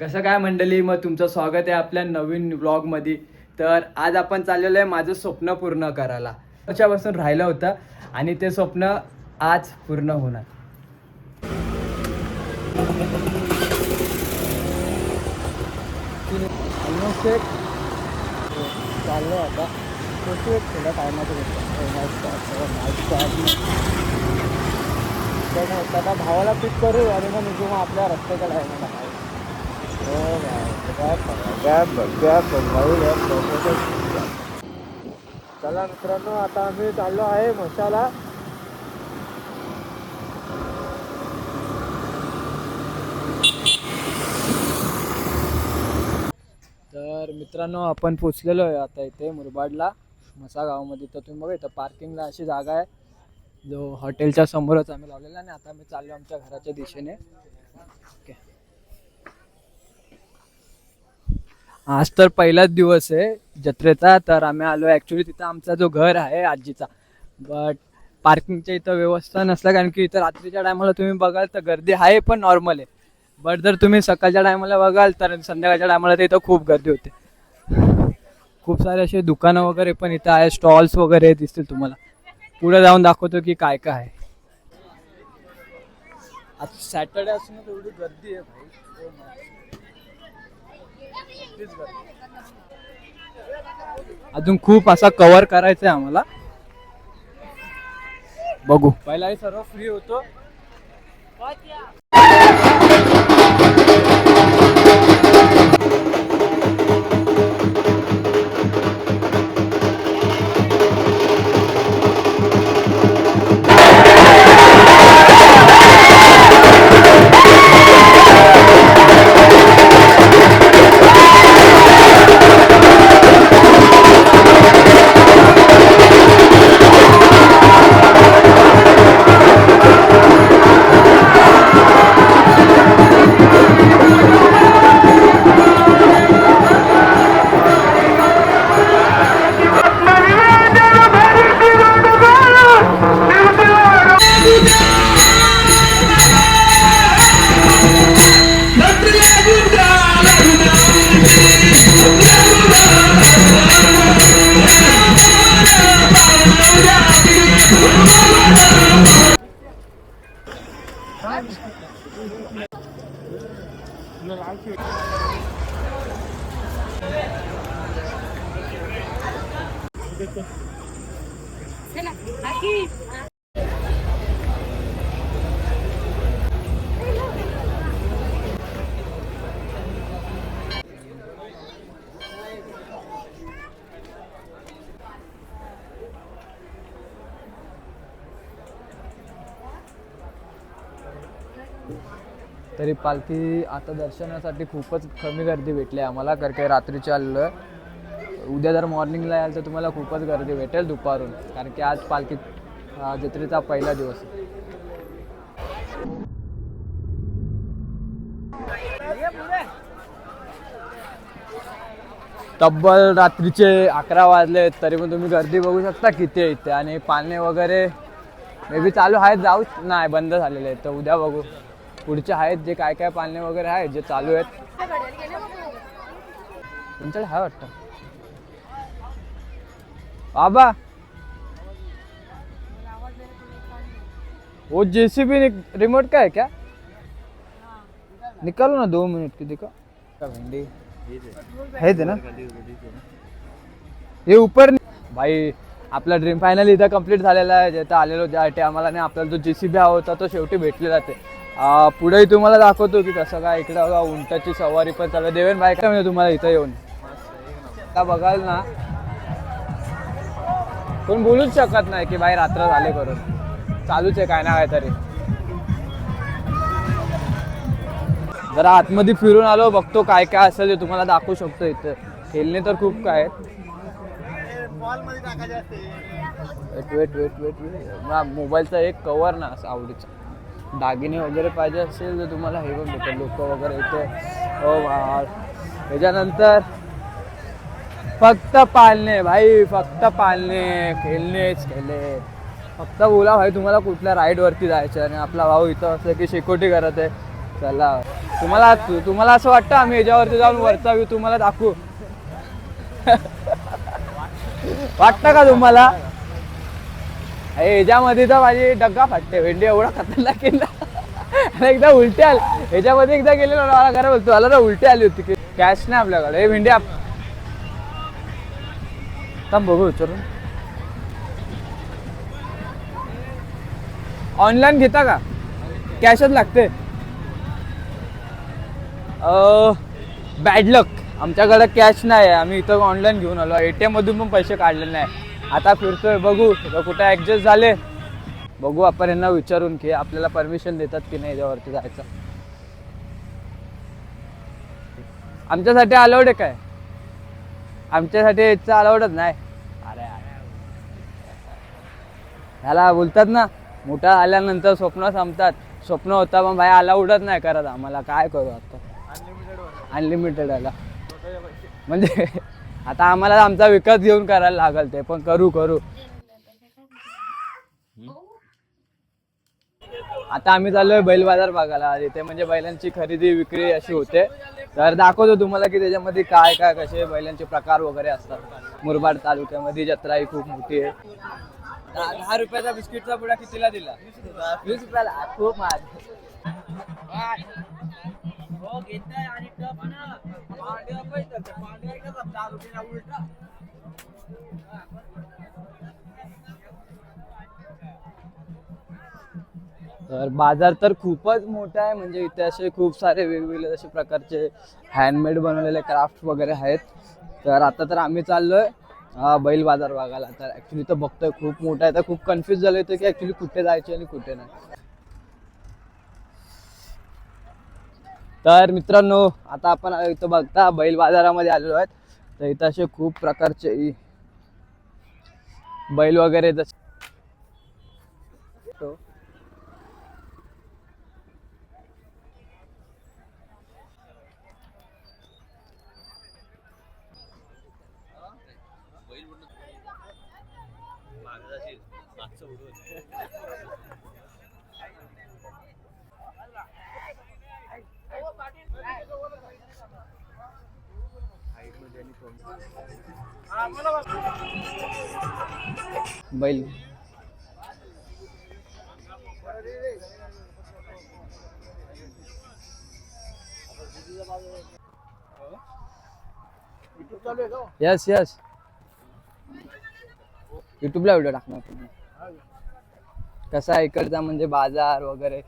कसं काय मंडळी? मग तुमचं स्वागत आहे आपल्या नवीन ब्लॉगमध्ये तर आज आपण चाललेलो आहे माझं स्वप्न पूर्ण करायला. त्याच्यापासून राहिलं होतं आणि ते स्वप्न आज पूर्ण होणार. ऑलमोस्ट आता. थोड्या टायमाचं आता भावाला पिक करू आणि मग निघू मग आपल्या रस्त्याच्या टायमाला चला मित्रांनो आता आम्ही चाललो आहे मशाला तर मित्रांनो आपण पोचलेलो आहे आता इथे मुरबाडला मसा गावामध्ये. तर तुम्ही बघा इथं पार्किंगला अशी जागा आहे जो हॉटेलच्या समोरच आम्ही लावलेला आणि आता आम्ही चाललो आमच्या घराच्या दिशेने. आज तर पहिलाच दिवस आहे जत्रेचा तर आम्ही आलो. ॲक्च्युली तिथं आमचा जो घर आहे आजीचा. बट पार्किंगच्या इथं व्यवस्था नसल्या कारण की इथं रात्रीच्या टायमाला तुम्ही बघाल तर गर्दी आहे पण नॉर्मल आहे. बट जर तुम्ही सकाळच्या टायमाला बघाल तर संध्याकाळच्या टायमाला तर इथं खूप गर्दी होते. खूप सारे असे दुकानं वगैरे पण इथं आहे. स्टॉल्स वगैरे दिसतील तुम्हाला. पुढे जाऊन दाखवतो की काय काय आहे. आज सॅटर्डे असून एवढी गर्दी आहे भाई. अजून खूप असा कव्हर करायचा आहे आम्हाला. बघू. पहिला सर्व फ्री होतो. तरी पालखी आता दर्शनासाठी खूपच कमी गर्दी भेटली आम्हाला कारण काही रात्रीची आलेलो आहे. उद्या जर मॉर्निंगला याल तर तुम्हाला खूपच गर्दी भेटेल दुपारून. कारण की आज पालखी जत्रेचा पहिला दिवस तब्बल रात्रीचे अकरा वाजले तरी पण तुम्ही गर्दी बघू शकता किती आहे इथे. आणि पाळणे वगैरे मे बी चालू आहेत जाऊ नाही बंद झालेले आहेत. तर उद्या बघू. पुढचे आहेत जे काय काय पाळणे वगैरे आहेत जे चालू आहेत. तुमच्याकडे आहे वाटतं? बाबा! वो जेसीबी रिमोट का है क्या निकालो ना दो मिनट की? दिखा भिंडी. है ना? हे ऊपर नि- भाई आपला ड्रीम फायनल इथं कंप्लीट झालेला आहे. जिथं आलेलो ज्यासाठी आम्हाला नाही आपल्याला जो जे सी बी हवा होता तो शेवटी भेटलेला ते पुढेही तुम्हाला दाखवतो की कसं काय इकडं बघा उंटाची सवारी पण चालू. देवेन भाई काय म्हणजे तुम्हाला इथं येऊन? आता बघाल ना. कोण बोलूच शकत नाही की भाई रात्र झाले करून. चालूच आहे काय ना काय तरी जरा आतमध्ये फिरून आलो बघतो काय काय असेल ते तुम्हाला दाखवू शकतो इथं. खेळणे तर खूप काय आहेत. Wait wait wait wait wait मोबाईलचा एक कवर ना असं आवडीचा. दागिने वगैरे पाहिजे असेल तर तुम्हाला हे पण भेटेल. लोक वगैरे इथे हो त्याच्यानंतर फक्त पाळणे भाई फक्त पाळणे खेळणेच खेळले फक्त बोला भाई तुम्हाला कुठल्या राईडवरती जायचं आणि आपला भाऊ इथं असं की शेकोटी करत आहे. चला. तुम्हाला तुम्हाला असं वाटतं आम्ही याच्यावरती जाऊन वरचा व्ह्यू तुम्हाला दाखवू? वाटतं का तुम्हाला? ह्याच्यामध्ये तर माझी डग्गा फाटते भेंडी एवढा खतरनाक केला आणि एकदा उलटी आली ह्याच्यामध्ये एकदा गेलेलो मला खरं बोलतो मला ना उलटी आली होती. की कॅश नाही आपल्याकडे. हे भेंडी आप बघू विचारून. ऑनलाईन घेता का? कॅशच लागते. बॅड लक आमच्याकडे कॅश नाही आहे. आम्ही इथं ऑनलाईन घेऊन आलो. ए टी मधून पण पैसे काढलेले नाही. आता फिरतोय बघू. कुठे ॲडजस्ट झाले. बघू आपण यांना विचारून की आपल्याला परमिशन देतात की नाही याच्यावरती जायचं. आमच्यासाठी अलाउड आहे काय? आमच्यासाठी याचं अलाउडच नाही. अरे अरे ह्याला बोलतात ना मोठा आल्यानंतर स्वप्न संपतात. स्वप्न होता पण भाई अलाउडच नाही करत आम्हाला. काय करू आता? अनलिमिटेड आला म्हणजे आता आम्हाला आमचा विकत घेऊन करायला लागल ते पण करू करू. आता आम्ही चाललोय बैल बाजार बघायला. इथे म्हणजे बैलांची खरेदी विक्री अशी होते. तर दाखवतो तुम्हाला की त्याच्यामध्ये काय काय कसे बैलांचे प्रकार वगैरे असतात. मुरबाड तालुक्यामध्ये जत्रा ही खूप मोठी आहे. दहा रुपयाचा बिस्किटचा पुडा कितीला दिला? वीस रुपयाला. खूप महाग. तर बाजार तर खूपच मोठा आहे. म्हणजे इथे असे खूप सारे वेगवेगळे असे प्रकारचे हँडमेड बनवलेले क्राफ्ट वगैरे आहेत. तर आता तर आम्ही चाललोय बैल बाजार बघायला. तर ऍक्च्युली तर बघतोय खूप मोठा आहे. तर खूप कन्फ्युज झालं होतं की ऍक्च्युली कुठे जायचे आणि कुठे नाही. तर मित्रांनो आता आपण इथं बघता बैल बाजारामध्ये आलेलो आहेत. तर इथं असे खूप प्रकारचे बैल वगैरे जसे बैल. यस यस युट्यूबला व्हिडिओ टाकणार तुम्ही. कसा आहे इकडचा म्हणजे बाजार वगैरे?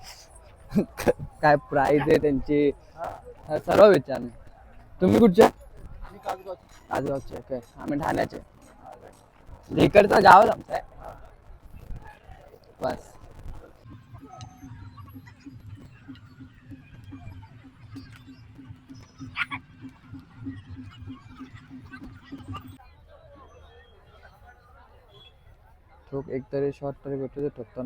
काय प्राइस आहे त्यांची? सर्व विचारणे तुम्ही कुठच्या आजगावचे ओके. आम्ही ठाण्याचे. म्हणजे गावच आमचा आहे. बस. ठोक एक तरी शॉर्ट तरी भेटू दे ठोकतो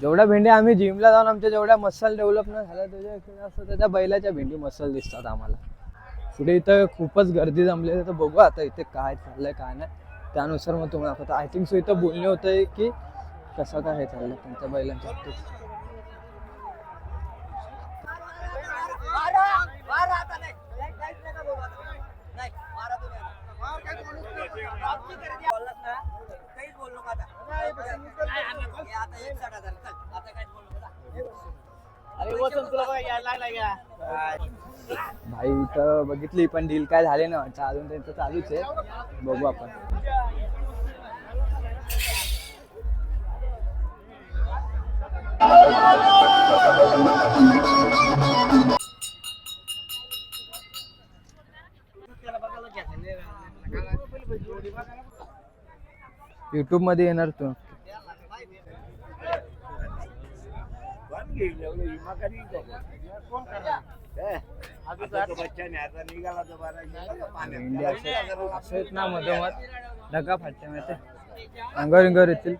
जेवढ्या भेंड्या आम्ही जिमला जाऊन आमच्या जेवढ्या मसल डेव्हलप नाही झाल्या त्याच्या इकडे त्याच्या बैलाच्या भेंडी मसल दिसतात आम्हाला. पुढे इथं खूपच गर्दी जमलेली तर बघू आता इथे काय चाललंय काय नाही. त्यानुसार मग तुम्हाला आय थिंक सो इथं बोलणे होतं की कसं काय हे चाललंय त्यांच्या बैलांच्या भाई इथं बघितली पण डील काय झाले ना वाटतं अजून त्यांचं चालूच आहे. बघू आपण. युट्यूबमध्ये येणार तू. इंडिया असेच ना मधोमध ढगा फाटते माहिती अंगावर इंगावर येतील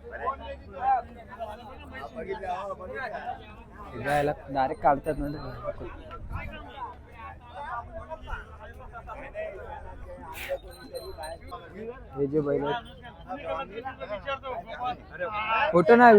जायला डायरेक्ट काढतात ना हे जे बैल फोटो ना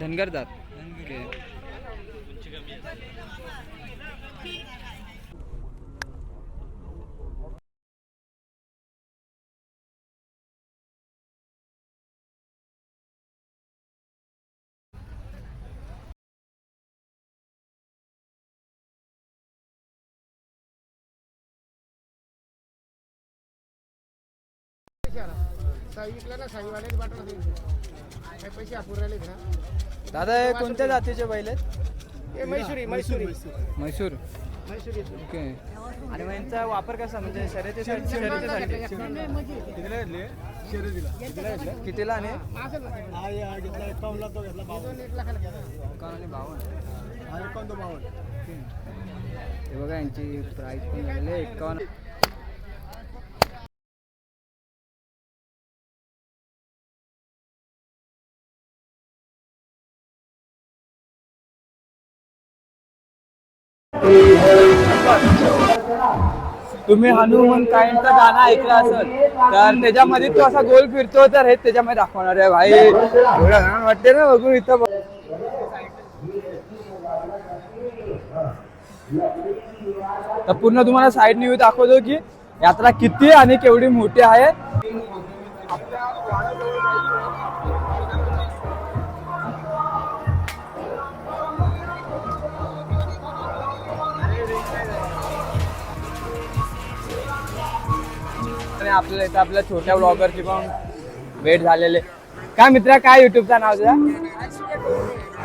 धनगर दात Yeah. साई विकला ना साईवाल्याने पाठवलं काही पैसे अपुर राहिले ना. दादा हे कोणत्या जातीचे बैल आहेत? हे मैसुरी मैसुरी. म्हैसूर मैसुरी. ओके. आणि मग यांचा वापर कसा म्हणजे शर्यतीसाठी? शर्यतीसाठी कितीला आणि बावन्न. हे बघा यांची प्राइस पण झालेली आहे एकावन्न. तुम्ही हनुमान काहींचं गाणं ऐकलं असेल तर त्याच्यामध्ये तो असा गोल फिरतो तर हे त्याच्यामध्ये दाखवणार आहे भाई एवढं घाण वाटते ना बघू इथं बघ. तर पूर्ण तुम्हाला साईड न्यू दाखवतो की यात्रा किती आणि केवढी मोठी आहे आणि आपल्याला इथं आपल्या छोट्या ब्लॉगरची पण भेट झालेले काय मित्रा काय युट्यूबचं नाव तुझा?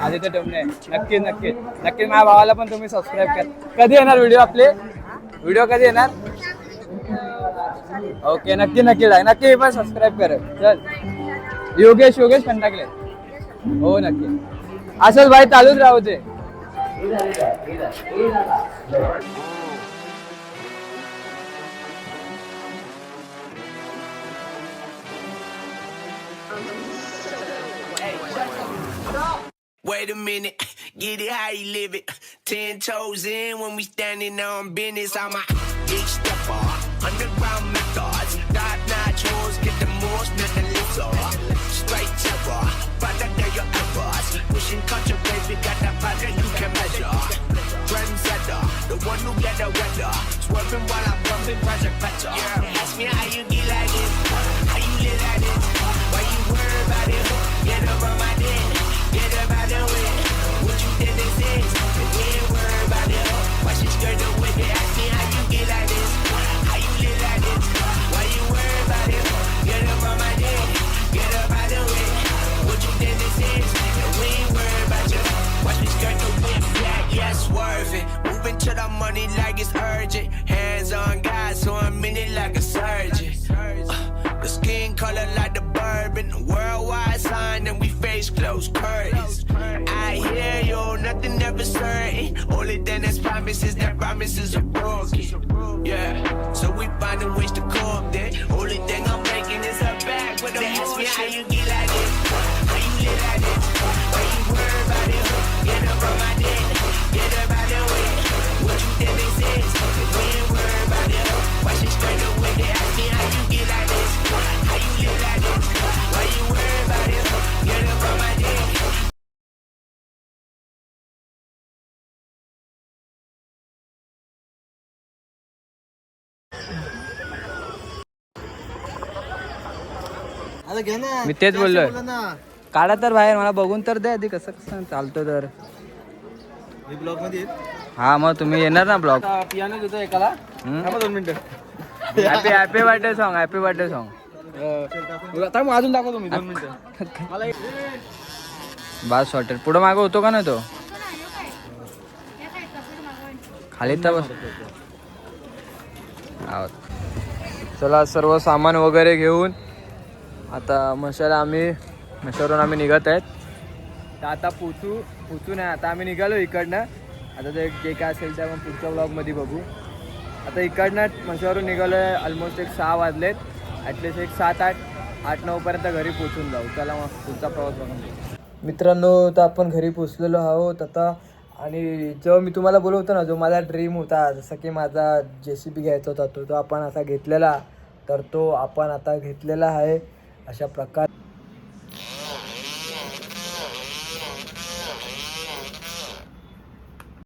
आदित्य टोमणे. नक्की नक्की नक्की माझ्या भावाला पण तुम्ही सबस्क्राईब करा. कधी येणार व्हिडिओ आपले? व्हिडिओ कधी येणार? ओके नक्की नक्की जाय. नक्की पण सबस्क्राईब कर. चल. योगेश योगेश कंटाकले हो नक्की. असंच भाई चालूच राहू ते Wait a minute, get it how you live it. Ten toes in when we standing on business. I'm a big stepper, underground methods. Dot nachos, get the most, nothing lesser. Straight terror, better than your efforts. Pushing culture, baby, got that power you can measure. Trendsetter, the one who get the weather. Swerving while I'm bumping project better. Yeah, ask me how you get like this, how you live like this. Why you worry about it? To the money like it's urgent. Hands on God, so I'm in it like a surgeon. Uh, the skin color like the bourbon. Worldwide sign, and we face close curtains. I hear you, nothing ever certain. Only thing that's promises that promises are broken. Yeah, so we finding ways to cope then. Only thing I'm making is a back with a ask me how you get like this. How you live like this. Why you worry about it? Get up on my dick. Get up out मी तेच बोललोय. काढा तर बाहेर मला बघून तर द्या. आधी कसं कसं चालतो तर. ब्लॉगमध्ये हा मग तुम्ही येणार ना ब्लॉग? पियानो देतो एकाला. हम्म? थांबा दोन मिनिटं. Happy happy birthday song happy birthday song अजून दाखवतो मी दोन मिनिटं. मला एक- बास हॉटेल पुढं मागं होतो का ना तो? खाली तर बस. आहोत. चला सर्व सामान वगैरे घेऊन आता मशाला आम्ही मशावरून आम्ही निघत आहेत. तर आता पोचू पोचू नाही आता आम्ही निघालो इकडनं. आता ते जे काय असेल ते आपण पुढच्या ब्लॉगमध्ये बघू. आता इकडनं मशावरून निघालो आहे ऑलमोस्ट एक सहा वाजलेत. ॲटलिस्ट एक सात आठ आठ नऊपर्यंत घरी पोचून जाऊ. चला मग पुढचा प्रवास बघून मित्रांनो तर आपण घरी पोचलेलो आहोत आता. आणि जो मी तुम्हाला बोलवतो ना जो माझा ड्रीम होता जसं की माझा जे सी बी घ्यायचा होता तो तो आपण असा घेतलेला. तर तो आपण आता घेतलेला आहे. अशा प्रकार